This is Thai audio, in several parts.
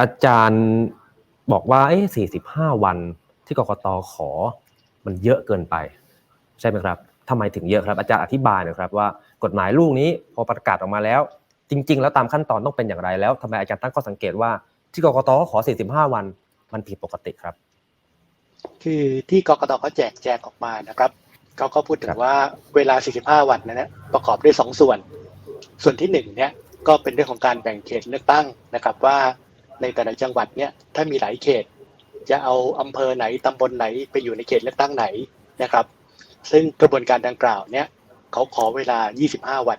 อาจารย์บอกว่าเอ้45วันที่กกตขอ มันเยอะเกินไป ใช่ไหมครับทำไมถึงเยอะครับ อาจารย์อธิบายหน่อยครับว่ากฎหมายลูกนี้พอประกาศออกมาแล้ว จริง ๆ แล้วตามขั้นตอนต้องเป็นอย่างไรแล้วทำไมอาจารย์ตั้งข้อสังเกตว่าที่กกตขอ 45 วันมันผิดปกติครับ คือที่กกตเขาแจกแจงออกมานะครับเขาก็พูดถึครังบว่าเวลา 45 วันนั้นนะประกอบด้วย 2 ส่วน ส่วนที่1เนี่ยก็เป็นเรื่องของการแบ่งเขตเลือกตั้งนะครับว่า ในแต่ละจังหวัดเนี่ยถ้ามีหลายเขต จะเอาอำเภอไหนตำบลไหนไปอยู่ในเขตเลือกตั้งไหนนะครับ ซึ่งกระบวนการดังกล่าวเนี่ยเขาขอเวลา 25 วัน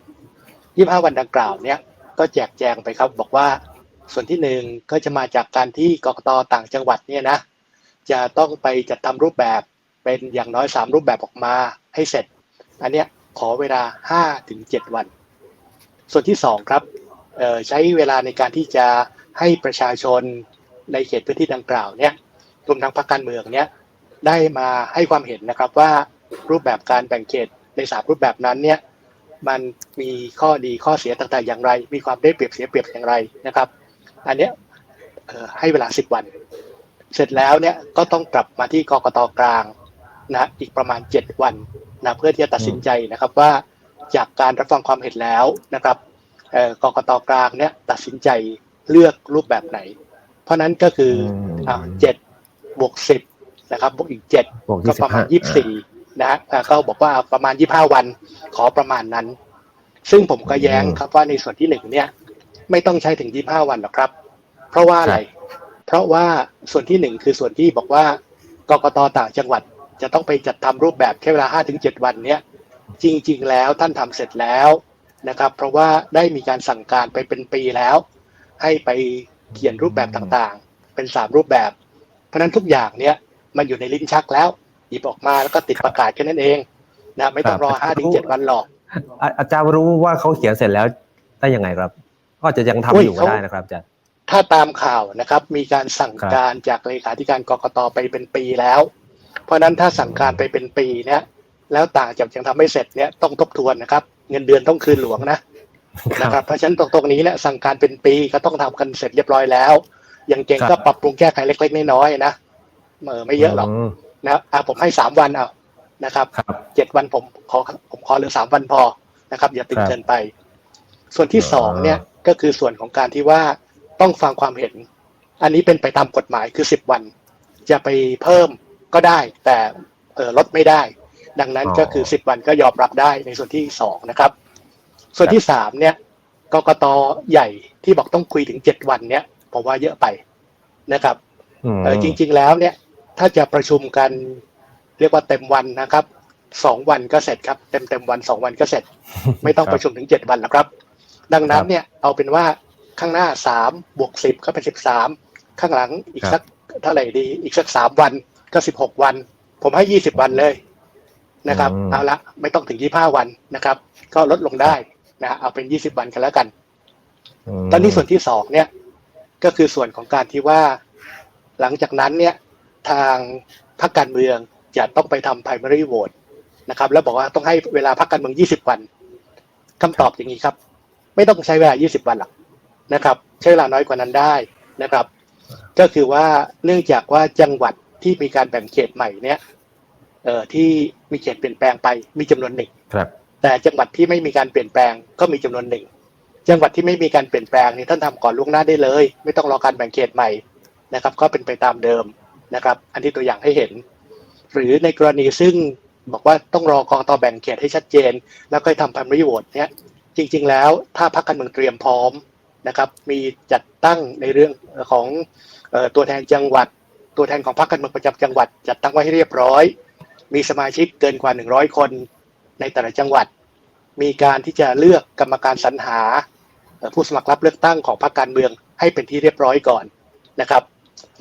25 วันดังกล่าวเนี่ยก็แจกแจงไปครับบอกว่าส่วนที่หนึ่งก็จะมาจากการที่กรกตต่างจังหวัดเนี่ยนะจะต้องไปจัดทำรูปแบบเป็นอย่างน้อย 3 รูปแบบออกมาให้เสร็จ อันเนี้ยขอเวลา5ถึง7วัน ส่วนที่ 2 ครับเอ่อใช้เวลาในการที่จะ ให้ประชาชนในเขตพื้นที่ดังกล่าวเนี่ยรวมทั้งพรรคการเมืองเนี่ยได้มาให้ความเห็นนะครับว่ารูปแบบการแบ่งเขตในสามรูปแบบนั้นเนี่ยมันมีข้อดีข้อเสียต่างๆ อย่างไร มีความได้เปรียบเสียเปรียบอย่างไรนะครับ อันเนี้ยให้เวลา10วัน เสร็จแล้วเนี่ยก็ต้องกลับมาที่กกตกลางนะอีกประมาณ7วันนะเพื่อที่จะตัดสินใจนะครับว่าจากการรับฟังความเห็นแล้วนะครับกกตกลางเนี่ยตัดสินใจ เลือกรูปแบบไหน เพราะนั้นก็คืออ่าเจ็ดบวกสิบนะครับบวกอีกเจ็ดบวกก็ประมาณ25ยี่สิบสี่นะฮะอ่าก็บอกว่าประมาณยี่ห้าวันขอประมาณนั้น ซึ่งผมก็แย้งครับว่าในส่วนที่หนึ่งเนี่ย ไม่ต้องใช้ถึงยี่ห้าวันหรอกครับ เพราะว่าอะไร เพราะว่าส่วนที่หนึ่งคือส่วนที่บอกว่ากกตต่างจังหวัดจะต้องไปจัดทำรูปแบบแค่เวลา5ถึง7วันเนี้ยจริง ๆ แล้วท่านทำเสร็จแล้วนะครับ เพราะว่าได้มีการสั่งการไปเป็นปีแล้ว ให้ไปเขียนรูปแบบต่างๆ เป็นสามรูปแบบ เพราะฉะนั้นทุกอย่างเนี้ยมันอยู่ในลิ้นชักแล้ว หยิบออกมาแล้วก็ติดประกาศแค่นั้นเองนะไม่ต้องรอครับ5ถึง7วันหรอกอะอาจารย์รู้ว่าเขาเขียนเสร็จแล้วได้ยังไงครับ ก็อาจจะยังทำอุ้ยอยู่ก็เขาได้นะครับอาจารย์ถ้าตามข่าวนะครับ มีการสั่งครับการจากเลขาธิการกกตไปเป็นปีแล้ว เพราะฉะนั้นถ้าสั่งการไปเป็นปีเนี่ยแล้วต่างจากยังทำไม่เสร็จเนี่ยต้องทบทวนนะครับ เงินเดือนต้องคืนหลวงนะ นะครับเพราะฉะนั้นตรงตรงนี้เนี่ยสั่งการเป็นปีก็ต้องทำกันเสร็จเรียบร้อยแล้วอย่างเก่งครัก็บปรับปรุงแก้ไขเล็กๆน้อยๆนะเออไม่เยอะหรอกมนะครับอะผมให้สามวันเอานะครับครับเจ็ดวันผมขอผมขอเหลือสามวันพอนะครับ อย่าตึงครับเกินไป ส่วนที่สองเนี่ยก็คือส่วนของการที่ว่าต้องฟังความเห็น อันนี้เป็นไปตามกฎหมายคือสิบวัน จะไปเพิ่มก็ได้ แต่เออลดไม่ได้ ดังนั้นอ๋อก็คือสิบวันก็ยอมรับได้ในส่วนที่สองนะครับ ส่วนที่สามเนี่ยกกตใหญ่ที่บอกต้องคุยถึงเจ็ดวันเนี่ยผมว่าเยอะไปนะครับอืมเออจริง ๆแล้วเนี่ย ถ้าจะประชุมกันเรียกว่าเต็มวันนะครับสองวันก็เสร็จครับเต็มเต็มๆวันสองวันก็เสร็จ ไม่ต้องประชุมถึงเจ็ดวันแล้วครับ ดังนั้นเนี่ยเอาเป็นว่าข้างหน้าสามบวกสิบก็เป็นสิบสามข้างหลังอีกสักเท่าไหร่ดี อีกสักสามวันก็สิบหกวัน ผมให้ยี่สิบวันเลยนะครับอืมเอาละไม่ต้องถึงยี่ห้าวันนะครับ ก็ลดลงได้ นะเอาเป็นยี่สิบวันกันแล้วกันมตอนนี้ส่วนที่สองเนี่ย ก็คือส่วนของการที่ว่า หลังจากนั้นเนี่ย ทางพรรคการเมืองจะต้องไปทำ primary vote นะครับ แล้วบอกว่าต้องให้เวลาพรรคการเมือง20วันคำตอบอย่างนี้ครับ ไม่ต้องใช้เวลา20วันหรอกนะครับ ใช้เวลาน้อยกว่านั้นได้นะครับ ก็คือว่าเนื่องจากว่าจังหวัดที่มีการแบ่งเขตใหม่เนี่ยเอ่อที่มีเขตเปลี่ยนแปลงไปมีจำนวนหนึ่งครับ แต่จังหวัดที่ไม่มีการเปลี่ยนแปลงก็มีจำนวนหนึ่ง จังหวัดที่ไม่มีการเปลี่ยนแปลงนี่ท่านทำก่อนล่วงหน้าได้เลย ไม่ต้องรอการแบ่งเขตใหม่นะครับ ก็เป็นไปตามเดิมนะครับ อันที่ตัวอย่างให้เห็น หรือในกรณีซึ่งบอกว่าต้องรอกรตแบ่งเขตให้ชัดเจน แล้วก็ทำพันธุ์ระโยชน์เนี่ยจริง ๆ แล้วถ้าพรรคการเมืองเตรียมพร้อมนะครับ มีจัดตั้งในเรื่องของออตัวแทนจังหวัด ตัวแทนของพรรคการเมืองประจำจังหวัด จัดตั้งไว้ให้เรียบร้อย มีสมาชิกเกินกว่า 100 คน ในแต่ละจังหวัด มีการที่จะเลือกกรรมการสรรหาเอ่อผู้สมัครรับเลือกตั้งของพรรคการเมืองให้เป็นที่เรียบร้อยก่อนนะครับ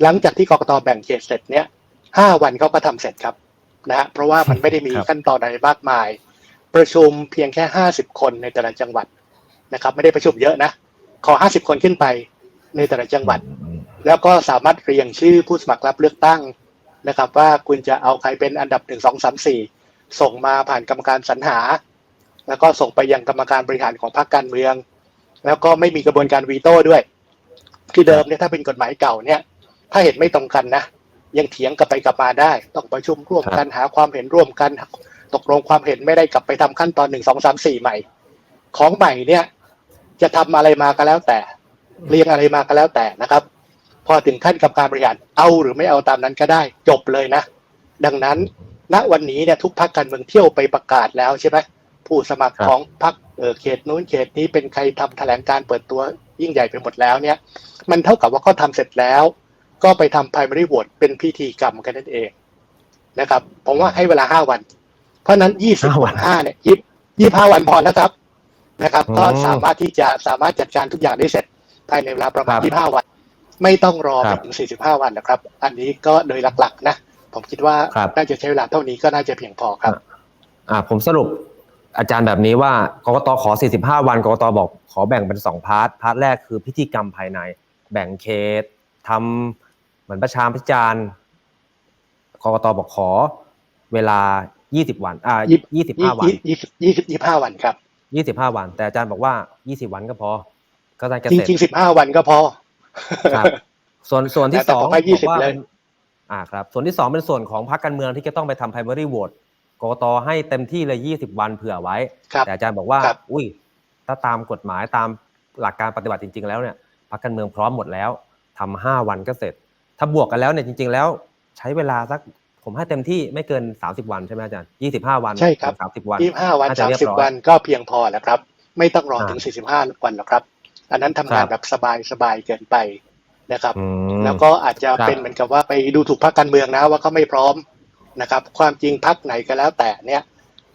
หลังจากที่กกตแบ่งเขตเสร็จเนี่ยห้าวันเขาก็ทำเสร็จครับนะฮะเพราะว่ามันไม่ได้มีครับขั้นตอนอะไรมากมาย ประชุมเพียงแค่ห้าสิบคนในแต่ละจังหวัดนะครับ ไม่ได้ประชุมเยอะนะ ขอห้าสิบคนขึ้นไปในแต่ละจังหวัดอืมแล้วก็สามารถเรียงชื่อผู้สมัครรับเลือกตั้งนะครับ ว่าคุณจะเอาใครเป็นอันดับหนึ่งสองสามสี่ ส่งมาผ่านกรรมการสรรหา แล้วก็ส่งไปยังกรรมการบริหารของพรรคการเมือง แล้วก็ไม่มีกระบวนการวีโต้ด้วย คือเดิมเนี่ยถ้าเป็นกฎหมายเก่าเนี่ย ถ้าเห็นไม่ตรงกันนะยังเถียงกลับไปกลับมาได้ ต้องประชุมร่วมกันหาความเห็นร่วมกัน ตกลงความเห็นไม่ได้กลับไปทำขั้นตอนหนึ่งสองสามสี่ใหม่ ของใหม่เนี่ย จะทำอะไรมาก็แล้วแต่ เรียงอะไรมาก็แล้วแต่นะครับ พอถึงขั้นกับการบริหารเอาหรือไม่เอาตามนั้นก็ได้ จบเลยนะ ดังนั้น ณวันนี้เนี่ยทุกพักการเมืองเที่ยวไปประกาศแล้วใช่ไหมผู้สมัครครับของพักเออเขตนู้นเขตนี้เป็นใครทำแถลงการเปิดตัวยิ่งใหญ่ไปหมดแล้วเนี่ย มันเท่ากับว่าเขาทำเสร็จแล้ว ก็ไปทำ primary vote เป็นพิธีกรรมกันนั่นเองนะครับผมว่าให้เวลาห้าวัน เพราะฉะนั้นยี่สิบห้าวัวันนห้าเนี่ยยี่ยี่ห้าวันพอนะครับนะครับอืมก็สามารถที่จะสามารถจัดการทุกอย่างได้เสร็จ ภายในเวลาประมาณครับยี่ห้าวัน ไม่ต้องรอคไปรับถึงสี่สิบห้าวันนะครับ อันนี้ก็โดยหลักๆนะ ผมคิดว่าครับน่าจะใช้เวลาเท่านี้ก็น่าจะเพียงพอครับ อ่า ผมสรุปอาจารย์แบบนี้ว่ากกตขอ 45 วันกกตบอกขอแบ่งเป็น2พาร์ทพาร์ทแรกคือพิธีกรรมภายใน แบ่งเขตทำเหมือนประชาพิจารณ์กกตบอกขอเวลา 20 วัน อ่ายี่25 วันยี่สิบยี่สิบยี่ห้าวันครับ 25 วัน แต่อาจารย์บอกว่า 20 วันก็พอ ก็น่าจะจเสร็จริงๆสิบห้าวันก็พอ ครับ ส่วนส่วนที่แต่สองผมให้บอกว่า20เลยเป็น อ่าครับส่วนที่สองเป็นส่วนของพรรคการเมืองที่จะต้องไปทำ primary vote กกตให้เต็มที่เลย 20 วันเผื่อไว้ ครับแต่อาจารย์บอกว่า ครับ อุ้ย ถ้าตามกฎหมายตามหลักการปฏิบัติจริง ๆ แล้วเนี่ยพรรคการเมืองพร้อมหมดแล้วทำห้าวันก็เสร็จ ถ้าบวกกันแล้วเนี่ยจริง ๆ แล้ว ใช้เวลาสักผมให้เต็มที่ไม่เกิน 30 วันใช่ไหมอาจารย์ 25 วันใช่ครับ ถึง30 วัน ยี่ห้าวันน่าจะสามเรียบสิบร้อยวันก็เพียงพอแล้วครับ ไม่ต้องรออ่าถึงสี่สิบห้าวันหรอกครับ อันนั้นทำงานครับ แบบสบายสบายๆเกินไป นะครับอืมแล้วก็อาจจะครับเป็นเหมือนกับว่าไปดูถูกพรรคการเมืองนะว่าเขาไม่พร้อมนะครับ ความจริงพรรคไหนก็แล้วแต่เนี่ย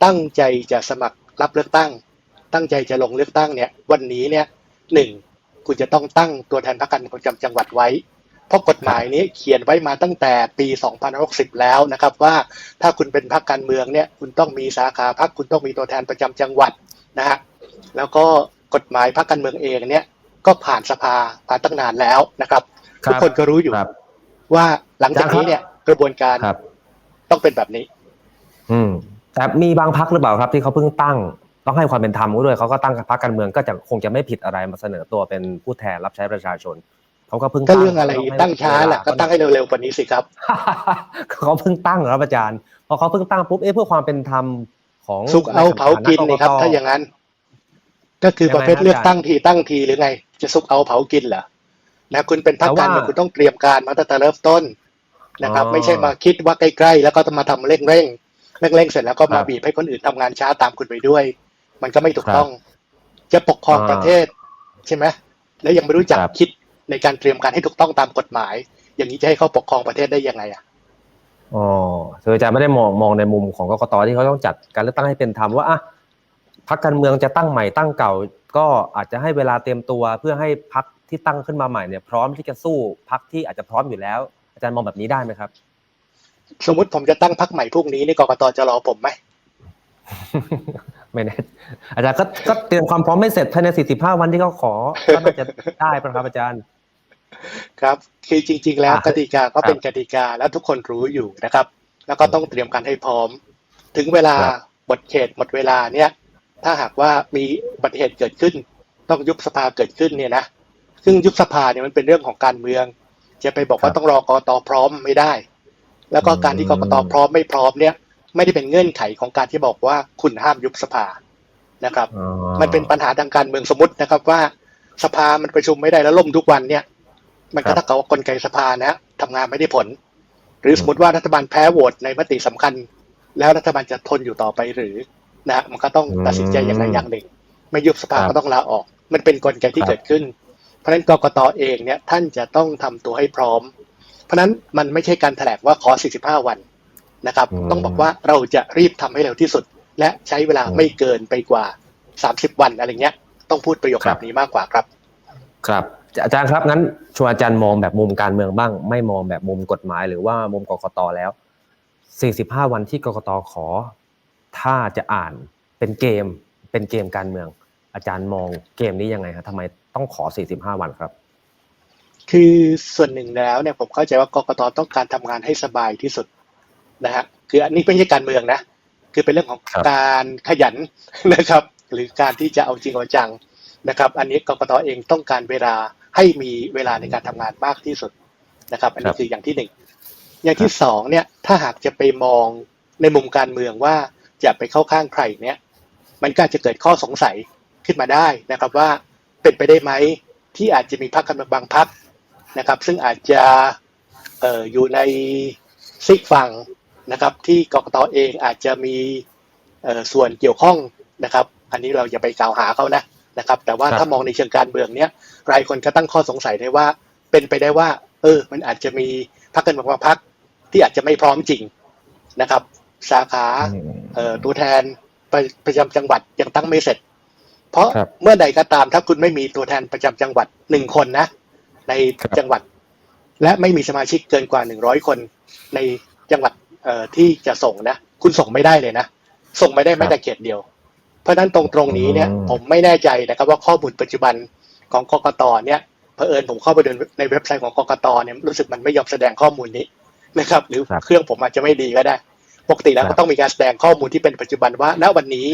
ตั้งใจจะสมัครรับเลือกตั้ง ตั้งใจจะลงเลือกตั้งเนี่ย วันนี้เนี่ยหนึ่งคุณจะต้องตั้งตัวแทนพรรคการเมืองประจำจังหวัดไว้ เพราะกฎหมายนี้เขียนไว้มาตั้งแต่ปี2060 แล้วนะครับ ว่าถ้าคุณเป็นพรรคการเมืองเนี่ย คุณต้องมีสาขาพรรคคุณต้องมีตัวแทนประจำจังหวัดนะฮะแล้วก็กฎหมายพรรคการเมืองเองเนี่ย ก็ผ่านสภาผ่านตั้งนานแล้วนะครับครับทุกคนก็รู้อยู่ครับว่าหลังจากนี้เนี่ยกระบวนการครับต้องเป็นแบบนี้ อืม แต่มีบางพักหรือเปล่าครับ ที่เขาเพิ่งตั้งต้องให้ความเป็นธรรมด้วยเขาก็ตั้งพักการเมืองก็จะคงจะไม่ผิดอะไรมาเสนอตัวเป็นผู้แทนรับใช้ประชาชนเขาก็เพิ่งก็เรื่องอะไรม่ตั้งช้าแหละก็ตั้งให้เร็วๆกว่านี้สิครับเขาเพิ่งตั้งเหรอครับอาจารย์พอเขาเพิ่งตั้งปุ๊บเอ๊ะเพื่อความเป็นธรรมของสุกเอาเผากินนี่ครับ ถ้าอย่างนั้น ก็คือประเภทเลือกตั้งทีตั้งทีหรือไง จะสุกเอาเผากินเหรอนะคุณเป็นพรรคการเมืองคุณต้องเตรียมการมาตั้งแต่เริ่มต้นนะครับ ไม่ใช่มาคิดว่าใกล้ๆแล้วก็จะมาทำเร่งเร่งเร่งเร่งๆเสร็จแล้วก็มาบีบให้คนอื่นทำงานช้าตามคุณไปด้วย มันก็ไม่ถูกต้อง จะปกครองประเทศใช่ไหมแล้วยังไม่รู้จักคิดในการเตรียมการให้ถูกต้องตามกฎหมาย อย่างนี้จะให้เขาปกครองประเทศได้ยังไงอะอ๋อคืออาจารย์ไม่ได้มองมองในมุมของกกตที่เขาต้องจัดการเลือกตั้งให้เป็นธรรมว่าอะพักการเมืองจะตั้งใหม่ตั้งเก่า ก็อาจจะให้เวลาเตรียมตัวเพื่อให้พักที่ตั้งขึ้นมาใหม่เนี่ยพร้อมที่จะสู้พักที่อาจจะพร้อมอยู่แล้ว อาจารย์มองแบบนี้ได้ไหมครับ สมมติผมจะตั้งพรรคใหม่พรุ่งนี้นี่กกตจะรอผมไหมไม่แน่อาจารย์ก็ก็เตรียมความพร้อมไม่เสร็จภายใน 45 วันที่เขาขอก็น่าจะได้ปะครับอาจารย์ ครับคือจริง ๆ แล้วอะกติกาก็เป็นครับกติกาแล้วทุกคนรู้อยู่นะครับ แล้วก็ต้องเตรียมการให้พร้อม ถึงเวลาครับหมดเขตหมดเวลาเนี่ย ถ้าหากว่ามีอุบัติเหตุเกิดขึ้น ต้องยุบสภาเกิดขึ้นเนี่ยนะซึ่งยุบสภาเนี่ยมันเป็นเรื่องของการเมือง จะไปบอกว่าต้องรอกกตพร้อมไม่ได้ แล้วก็การที่กกตพร้อมไม่พร้อมเนี่ย ไม่ได้เป็นเงื่อนไขของการที่บอกว่าคุณห้ามยุบสภานะครับอ๋อมันเป็นปัญหาทางการเมืองสมมตินะครับว่าสภามันประชุมไม่ได้แล้วล่มทุกวันเนี่ย มันก็ครับถ้าเกิดว่ากลไกสภานะทำงานไม่ได้ผล หรือสมมติว่ารัฐบาลแพ้โหวตในมติสำคัญ แล้วรัฐบาลจะทนอยู่ต่อไปหรือ นะมันก็ต้องตัดสินใจอย่างใดอย่างหนึ่ง ไม่ยุบสภาครับก็ต้องลาออก มันเป็นกลไกที่ครับเกิดขึ้น เพราะฉะนั้นกกตเองเนี่ยท่านจะต้องทำตัวให้พร้อม เพราะฉะนั้นมันไม่ใช่การแถลงว่าขอ 45 วันนะครับอืมต้องบอกว่าเราจะรีบทำให้เร็วที่สุด และใช้เวลาอืมไม่เกินไปกว่า 30 วันอะไรเงี้ย ต้องพูดประโยคครัแบบบนี้มากกว่าครับ ครับอาจารย์ครับงั้นชวนอาจารย์มองแบบมุมการเมืองบ้าง ไม่มองแบบมุมกฎหมาย หรือว่ามุมกกตแล้ว 45 วันที่กกตขอ ถ้าจะอ่านเป็นเกมเป็นเกมการเมือง อาจารย์มองเกมนี้ยังไงครับทำไมต้องขอ 45 วันครับ คือส่วนหนึ่งแล้วเนี่ยผมเข้าใจว่ากกตต้องการทำงานให้สบายที่สุดนะฮะคืออันนี้ไม่ใช่การเมืองนะคือเป็นเรื่องของครับการขยันนะครับ หรือการที่จะเอาจริงเอาจังนะครับ อันนี้กกตเองต้องการเวลาให้มีเวลาในการทำงานมากที่สุดนะครับ อันครันี้บคืออย่างที่หนึ่งอย่างที่สองเนี่ยถ้าหากจะไปมองในมุมการเมืองว่า จะไปเข้าข้างใครเนี่ยมันก็อาจจะเกิดข้อสงสัยขึ้นมาได้นะครับว่าเป็นไปได้ไหมที่อาจจะมีพรรคการเมืองบางพรรคนะครับ ซึ่งอาจจะเอ่ออยู่ในซีกฝั่งนะครับ ที่กกตเองอาจจะมีเอ่อส่วนเกี่ยวข้องนะครับ อันนี้เราอย่าไปกล่าวหาเขานะนะครับ แต่ว่าครับถ้ามองในเชิงการเมืองเนี่ยหลายคนก็ตั้งข้อสงสัยได้ว่า เป็นไปได้ว่า เออ มันอาจจะมีพรรคการเมืองบางพรรคที่อาจจะไม่พร้อมจริงนะครับ สาขาอืมเอ่อตัวแทนประประจำจังหวัดยังตั้งไม่เสร็จ เพราะครับเมื่อใดก็ตามถ้าคุณไม่มีตัวแทนประจำจังหวัดหนึ่งคนนะ ในครับจังหวัด และไม่มีสมาชิกเกินกว่าหนึ่งร้อยคนในจังหวัดเอ่อที่จะส่งนะ คุณส่งไม่ได้เลยนะ ส่งไม่ได้แม้แต่เขตเดียว เพราะฉะนั้นตรงตรงนี้เนี่ยอืมผมไม่แน่ใจนะครับว่าข้อมูลปัจจุบันของกกตเนี่ยเผอิญผมเข้าไปดูในเว็บไซต์ของกกตเนี่ยรู้สึกมันไม่ยอมแสดงข้อมูลนี้นะครับ หรือครับเครื่องผมอาจจะไม่ดีก็ได้ ปกติแล้วครัก็บต้องมีการแสดงข้อมูลที่เป็นปัจจุบันว่า ณวันนี้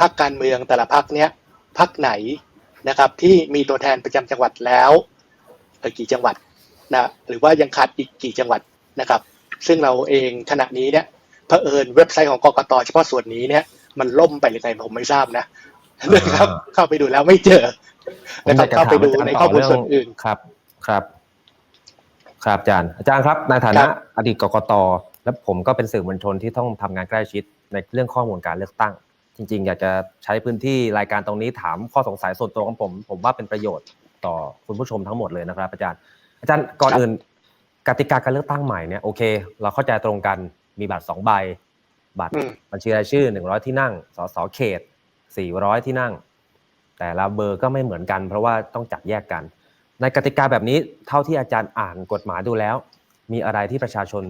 พรรคการเมืองแต่ละพรรคเนี้ยพรรคไหนนะครับ ที่มีตัวแทนประจำจังหวัดแล้วเอ่อกี่จังหวัดนะหรือว่ายังขาดอีกกี่จังหวัดนะครับ ซึ่งเราเองขณะนี้เนี่ยเผอิญเว็บไซต์ของกกตเฉพาะส่วนนี้เนี่ย มันล่มไปหรือไงผมไม่ทราบนะนะครับ เข้าไปดูแล้วไม่เจอผมอยากจะเข้าไปดูถมในจรย์ข้อมูลต่ส่วนอื่นครับครับ ครับอาจารย์อาจารย์ครับในฐานะครับอดีตกกต และผมก็เป็นสื่อมวลชนที่ต้องทำงานใกล้ชิดในเรื่องข้อมูลการเลือกตั้ง จริง ๆ อยากจะใช้พื้นที่รายการตรงนี้ถามข้อสงสัยส่วนตัวของผม ผมว่าเป็นประโยชน์ต่อคุณผู้ชมทั้งหมดเลยนะครับ อาจารย์ อาจารย์ก่อนครับอื่น กติกาการเลือกตั้งใหม่เนี่ยโอเค เราเข้าใจตรงกันมีบัตรสองใบ บัตรอืมบัญชีรายชื่อหนึ่งร้อยที่นั่งสสเขตสี่ร้อยที่นั่ง แต่ละเบอร์ก็ไม่เหมือนกัน เพราะว่าต้องจัดแยกกัน ในกติกาแบบนี้เท่าที่อาจารย์อ่านกฎหมายดูแล้ว มีอะไรที่ประชาชน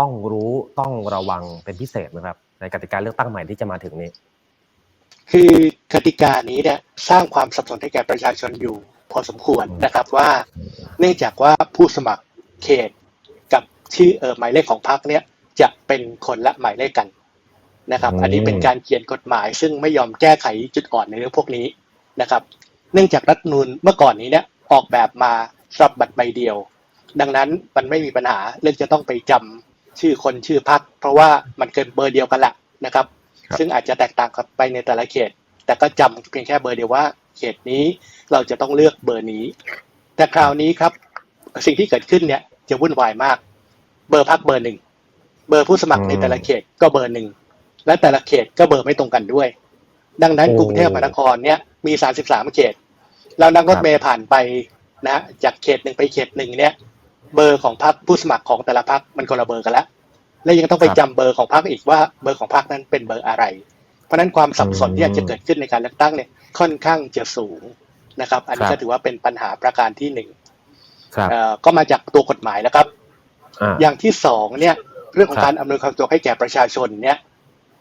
ต้องรู้ต้องระวังเป็นพิเศษไหมครับ ในกติกาเลือกตั้งใหม่ที่จะมาถึงนี้ คือกติกานี้เนี่ยสร้างความสับสนให้แก่ประชาชนอยู่พอสมควรนะครับว่า เนื่องจากว่าผู้สมัครเขตกับชื่อเออหมายเลขของพรรคเนี่ยจะเป็นคนละหมายเลขกันนะครับอืมอันนี้เป็นการเขียนกฎหมาย ซึ่งไม่ยอมแก้ไขจุดอ่อนในเรื่องพวกนี้นะครับ เนื่องจากรัฐธรรมนูนเมื่อก่อนนี้เนี่ยออกแบบมาสำหรับบัตรใบเดียว ดังนั้นมันไม่มีปัญหาเรื่องจะต้องไปจำ ชื่อคนชื่อพรรคเพราะว่ามันเกินเบอร์เดียวกันแหละนะครับครับ ซึ่งอาจจะแตกต่างกันไปในแต่ละเขต แต่ก็จำเพียงแค่เบอร์เดียวว่าเขตนี้เราจะต้องเลือกเบอร์นี้ แต่คราวนี้ครับ สิ่งที่เกิดขึ้นเนี่ยจะวุ่นวายมาก เบอร์พักเบอร์หนึ่งเบอร์ผู้สมัครอืมในแต่ละเขตก็เบอร์หนึ่งและแต่ละเขตก็เบอร์ไม่ตรงกันด้วย ดังนั้นโอ้กรุงเทพมหานครเนี่ยมี 33 เขต เรานั่งรถครับเมล์ผ่านไปนะฮะจากเขตหนึ่งไปเขตหนึ่งเนี่ย เบอร์ของพรรคผู้สมัครของแต่ละพรรคมันคนละเบอร์กันแล้วและยังต้องไปครับจำเบอร์ของพรรคอีกว่าเบอร์ของพรรคนั้นเป็นเบอร์อะไร เพราะฉะนั้นความสับสนที่อาจจะเกิดขึ้นในการเลือกตั้งเนี่ยค่อนข้างจะสูงนะครับ อันนี้ครัก็บถือว่าเป็นปัญหาประการที่หนึ่งครับเอ่อก็มาจากตัวกฎหมายแล้วครับอ่าอย่างที่สองเนี่ยเรื่องของครับการอำนวยความสะดวกให้แก่ประชาชนเนี่ย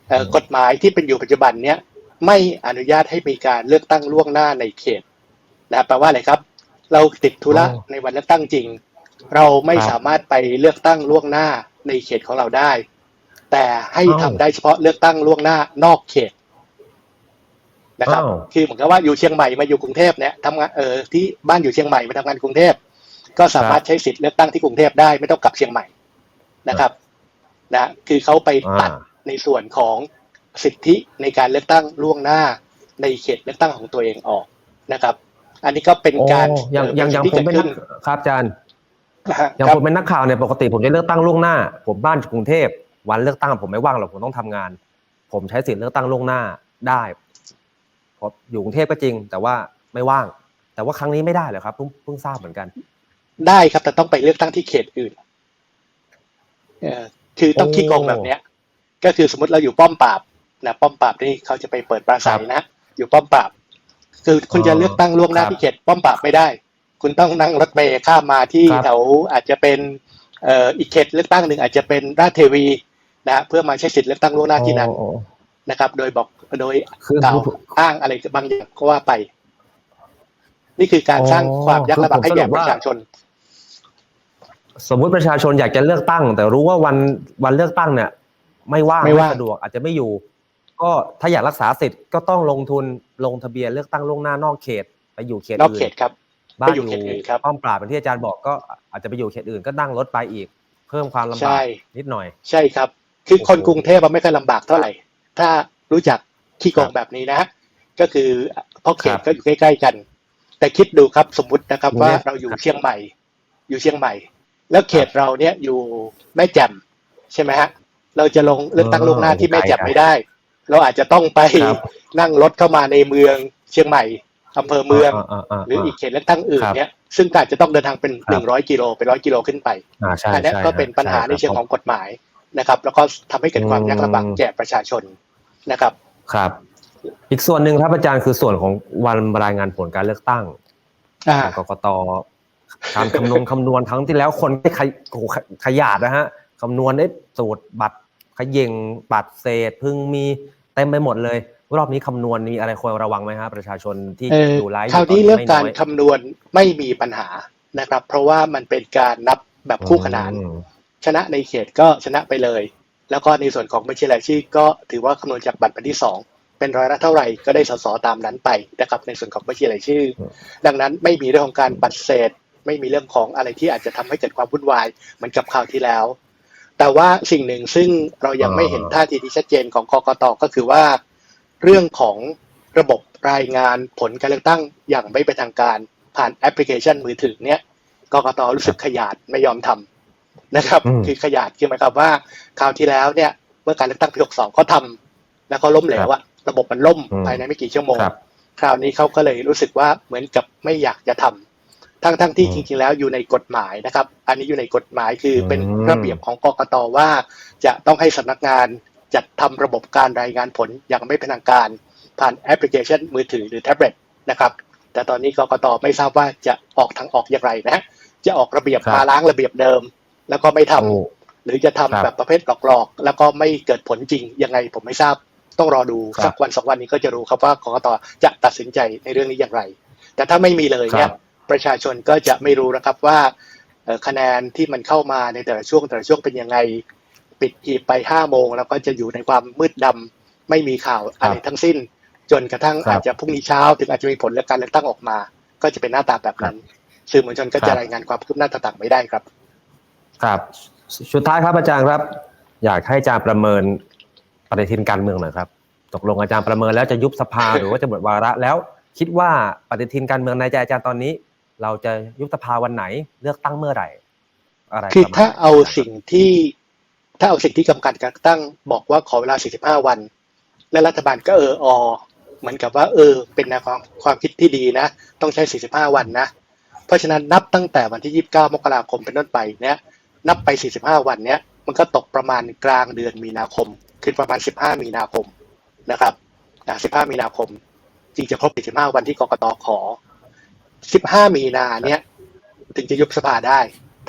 เอ่อกฎหมายที่เป็นอยู่ปัจจุบันเนี่ยไม่อนุญาตให้มีการเลือกตั้งล่วงหน้าในเขตนะแปลว่าอะไรครับ เราติดธุระอ๋อในวันเลือกตั้งจริง เราไม่ครับสามารถไปเลือกตั้งล่วงหน้าในเขตของเราได้ แต่ให้อ้าวทำได้เฉพาะเลือกตั้งล่วงหน้านอกเขตนะครับอ้าวคือเหมือนกับว่าอยู่เชียงใหม่มาอยู่กรุงเทพเนี่ยทำงานเออที่บ้านอยู่เชียงใหม่มาทำงานกรุงเทพก็สามารถใช้สิทธิ์เลือกตั้งที่กรุงเทพได้ไม่ต้องกลับเชียงใหม่นะครับนะคือเขาไปตัดอ่าในส่วนของสิทธิในการเลือกตั้งล่วงหน้าในเขตเลือกตั้งของตัวเองออกนะครับ อันนี้ก็เป็นการโอ้อย่างอย่างอย่างที่ผมเกิดเป็นขึ้นันกครับอาจารย์นะฮะ อย่างครับผมเป็นนักข่าวเนี่ยปกติผมจะเลือกตั้งล่วงหน้า ผมบ้านอยู่กรุงเทพวันเลือกตั้งผมไม่ว่างหรอกผมต้องทำงาน ผมใช้สิทธิ์เลือกตั้งล่วงหน้าได้เพราะอยู่กรุงเทพก็จริง แต่ว่าไม่ว่าง แต่ว่าครั้งนี้ไม่ได้เหรอครับเพิ่งเพิ่งทราบเหมือนกัน ได้ครับ แต่ต้องไปเลือกตั้งที่เขตอื่นเออคือต้องโอ้ขี้โกงแบบเนี้ย ก็คือสมมติเราอยู่ป้อมปราบนะป้อมปราบที่เขาจะไปเปิดปราศัยนะอยู่ป้อมปราบ คือคุณจะเลือกตั้งล่วงหน้าครับที่เขตป้อมปราบไม่ได้ คุณต้องนั่งรถเมล์ข้ามมาที่ครับ แถวอาจจะเป็นเอ่ออีกเขตเลือกตั้งหนึ่งอาจจะเป็นราชเทวีนะเพื่อมาใช้สิทธิ์เลือกตั้งล่วงหน้าที่นั้นโอ้นะครับ โดยบอกโดย คือ กล่าวอ้างอะไรบางอย่างก็ว่าไป นี่คือการสร้างอ๋อความยากลำบากให้แก่คือผมสรุปปว่า ระชาชน สมมุติประชาชนอยากจะเลือกตั้ง แต่รู้ว่าวันวันเลือกตั้งเนี่ย ไม่ว่างไม่ว่าง สะดวกอาจจะไม่อยู่ ก็ถ้าอยากรักษาสิทธิ์ก็ต้องลงทุนลงทะเบียนเลือกตั้งล่วงหน้านอกเขต ไปอยู่เขตนอกอื่เขตนครับ บ้าไปนออยู่ยู่เขตอื่นครับป้อมปราบเป็นที่อาจารย์บอกก็อาจจะไปอยู่เขตอื่นก็นั่งรถไปอีก เพิ่มความลำใช่บากนิดหน่อย ใช่ครับ คือโอ้โหคนกรุงเทพมันไม่ค่อยลำบากเท่าไหร่ ถ้ารู้จักขี้โกงแบบนี้นะ ก็คือเพราะเขตก็อยู่ใกล้ ๆ กัน แต่คิดดูครับสมมุตินะครับว่าเราอยู่เชียงใหม่ อยู่เชียงใหม่ แล้วเขตเราเนี่ยอยู่แม่แจ่มใช่ไหมฮะเราจะลงเลือกตั้งล่วงหน้าที่แม่แจ่มไม่ได้ เราอาจจะต้องไปครับนั่งรถเข้ามาในเมืองเชียงใหม่ อำเภอเมืองาๆๆหรืออีกเขตเลือกตั้งอื่นครับเนี่ยซึ่งอาจจะต้องเดินทางเป็นครับหนึ่งร้อยกิโลเป็นร้อยกิโลขึ้นไปอ่าใช่อันเนี้ยใช่ก็เป็นปัญหาช่ในเชิงครับของกฎหมายนะครับ แล้วก็ทำให้เกิดความยากลำบากแก่ประชาชนนะครับครับ อีกส่วนหนึ่งครับอาจารย์คือส่วนของวันรายงานผลการเลือกตั้งอ่าของกกตการคำนวณคำนวณครั้งที่แล้วคนไม่ขยโอ้โหขขยาดนะฮะคำนวณได้สูตรบัตรเขย่งบัตรเศษ พึ่งมีเต็มไปหมดเลย รอบนี้คำนวณมีอะไรควรระวังไหมฮะประชาชนที่เออดูไลฟ์คราวนี้ยู่ตเรื่องไม่การน้ยคำนวณไม่มีปัญหานะครับ เพราะว่ามันเป็นการนับแบบคู่ขนานอืมชนะในเขตก็ชนะไปเลย แล้วก็ในส่วนของบัญชีรายชื่อก็ถือว่าคำนวณจากบัตรใบที่สองเป็นร้อยละเท่าไหร่ก็ได้สสตามนั้นไปนะครับ ในส่วนของบัญชีรายชื่อ ดังนั้นไม่มีเรื่องของการปัดเศษ ไม่มีเรื่องของอะไรที่อาจจะทำให้เกิดความวุ่นวายเหมือนกับคราวที่แล้ว แต่ว่าสิ่งหนึ่งซึ่งเรายังไม่เห็นท่าทีที่ชัดเจนของกกตก็คือว่า เรื่องของระบบรายงานผลการเลือกตั้งอย่างไม่เป็นทางการผ่านแอปพลิเคชันมือถือเนี่ยกกตรู้สึกขยาดไม่ยอมทำนะครับอืมคือขยาดคือหมายความว่าคราวที่แล้วเนี่ยเมื่อการเลือกตั้งปี62เขาทำแล้วก็ล้มเหลวอะระบบมันล่มอืมภายในไม่กี่ชั่วโมงครับคราวนี้เขาก็เลยรู้สึกว่าเหมือนกับไม่อยากจะทำทั้งทั้งที่อืมจริงๆแล้วอยู่ในกฎหมายนะครับ อันนี้อยู่ในกฎหมายคือเป็นอืมระเบียบของกกตว่า จะต้องให้สำนักงาน จัดทำระบบการรายงานผลอย่างไม่เป็นทางการ ผ่านแอปพลิเคชันมือถือหรือแท็บเล็ตนะครับ แต่ตอนนี้กกตไม่ทราบว่าจะออกทางออกอย่างไรนะจะออกระเบียบครับมาล้างระเบียบเดิม แล้วก็ไม่ทำโอ้หรือจะทำครับแบบประเภทหลอกๆ แล้วก็ไม่เกิดผลจริงยังไงผมไม่ทราบต้องรอดูครับสักวันสองวันนี้ก็จะรู้ครับว่ากกตจะตัดสินใจในเรื่องนี้อย่างไร แต่ถ้าไม่มีเลยเนี่ยครับประชาชนก็จะไม่รู้นะครับว่าเอ่อคะแนนที่มันเข้ามาในแต่ละช่วงแต่ละช่วงเป็นยังไง ปิดหีบไปห้าโมงแล้วก็จะอยู่ในความมืดดำไม่มีข่าวอะไรทั้งสิ้น จนกระทั่งครับอาจจะพรุ่งนี้เช้าถึงอาจจะมีผลเลือกการเลือกตั้งออกมา ก็จะเป็นหน้าตาแบบนั้นสื่อมวลชนก็ครัจะบรายงานความคืบหน้าต่างๆไม่ได้ครับ ครับ สุดท้ายครับอาจารย์ครับ อยากให้อาจารย์ประเมินปฏิทินการเมืองหน่อยครับ ตกลงอาจารย์ประเมินแล้วจะยุบสภาหรือว่าจะหมดวาระแล้ว คิดว่าปฏิทินการเมืองในใจอาจารย์ตอนนี้ เราจะยุบสภาวันไหนเลือกตั้งเมื่อไหร่ อะไรคือประมณถ้าเอานั้นสิ่งที่ ถ้าเอาสิ่งที่กรรมการการตั้งบอกว่าขอเวลา 45 วัน และรัฐบาลก็เอออเหมือนกับว่า เออ เป็นแนวความความคิดที่ดีนะ ต้องใช้ 45 วันนะ เพราะฉะนั้นนับตั้งแต่วันที่ 29 มกราคมเป็นต้นไปเนี่ยนับไป 45 วันเนี้ยมันก็ตกประมาณกลางเดือนมีนาคม คือประมาณ 15 มีนาคมนะครับนะ15 มีนาคมจริงจะครบ 45 วันที่กกตขอ 15 มีนาเนี่ยถึงจะยุบสภาได้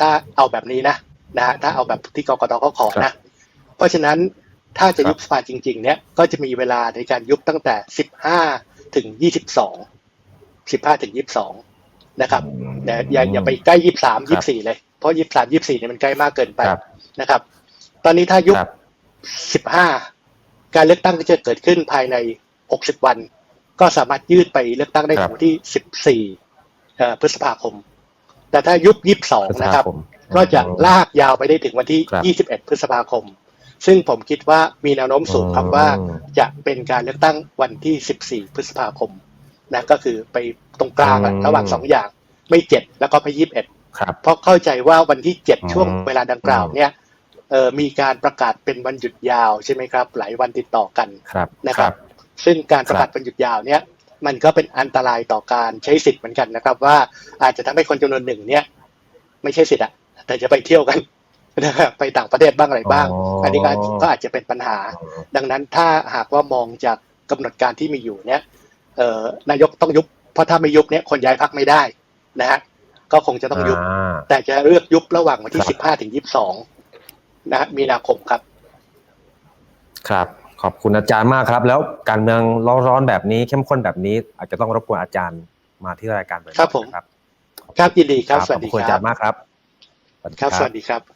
ถ้าเอาแบบนี้นะ นะฮะถ้าเอาแบบที่กกตเขาขอครันะบเพราะฉะนั้นถ้าจะครับยุบสภาจริง ๆ เนี่ยก็จะมีเวลาในการยุบตั้งแต่15ถึง22 15ถึง22นะครับแต่อย่าอย่าไปใกล้23 24เลย เพราะ23 24เนี่ยมันใกล้มากเกินไปครับนะครับ ตอนนี้ถ้ายุบครับ15การเลือกตั้งก็จะเกิดขึ้นภายใน60วัน ก็สามารถยืดไปเลือกตั้งได้ครัถึบงวันที่14เอ่อพฤษภาคม แต่ถ้ายุบ22นะครับพฤษภาคม ก็จะลากยาวไปได้ถึงวันที่ครับ21 พฤษภาคม ซึ่งผมคิดว่ามีแนวโน้มสูงครับว่าอืมจะเป็นการเลือกตั้งวันที่ 14 พฤษภาคมนะก็คือไปตรงกลางอะอืมระหว่างสองอย่าง ไม่7แล้วก็ไม่21ครับเพราะเข้าใจว่าวันที่อืม7ช่วงเวลาดังกล่าวเนี่ยเอ่อมีการประกาศเป็นวันหยุดยาวใช่ไหมครับ หลายวันติดต่อกันครับนะครับ ซึ่งการประกาศวันหยุดยาวเนี่ย มันก็เป็นอันตรายต่อการใช้สิทธิ์เหมือนกันนะครับ ว่าอาจจะทำให้คนจำนวนหนึ่งเนี่ย ไม่ใช่สิทธิ์อะ แต่จะไปเที่ยวกันนะครับไปต่างประเทศบ้างอะไรบ้างอ๋ออัอันนี้ก็ก็อาจจะเป็นปัญหา ดังนั้นถ้าหากว่ามองจากกำหนดการที่มีอยู่เนี่ยเอ่อนายกต้องยุบเพราะถ้าไม่ยุบเนี่ยคนย้ายพักไม่ได้นะฮะก็คงจะต้องยุบาแต่จะเลือกยุบระหว่างวันที่ครับสิบห้าถึงยี่สิบสองนะฮะมีนาคมครับ ครับ ขอบคุณอาจารย์มากครับ แล้วการเมืองร้อนๆแบบนี้เข้มข้นแบบนี้ อาจจะต้องรบกวนอาจารย์มาที่รายการบ่อยๆครับผมนะครับครับยินดีครับครับสวัสขอบดีคุณคอารัจาบรย์มากครับสวัสดี ครับ สวัสดีครับ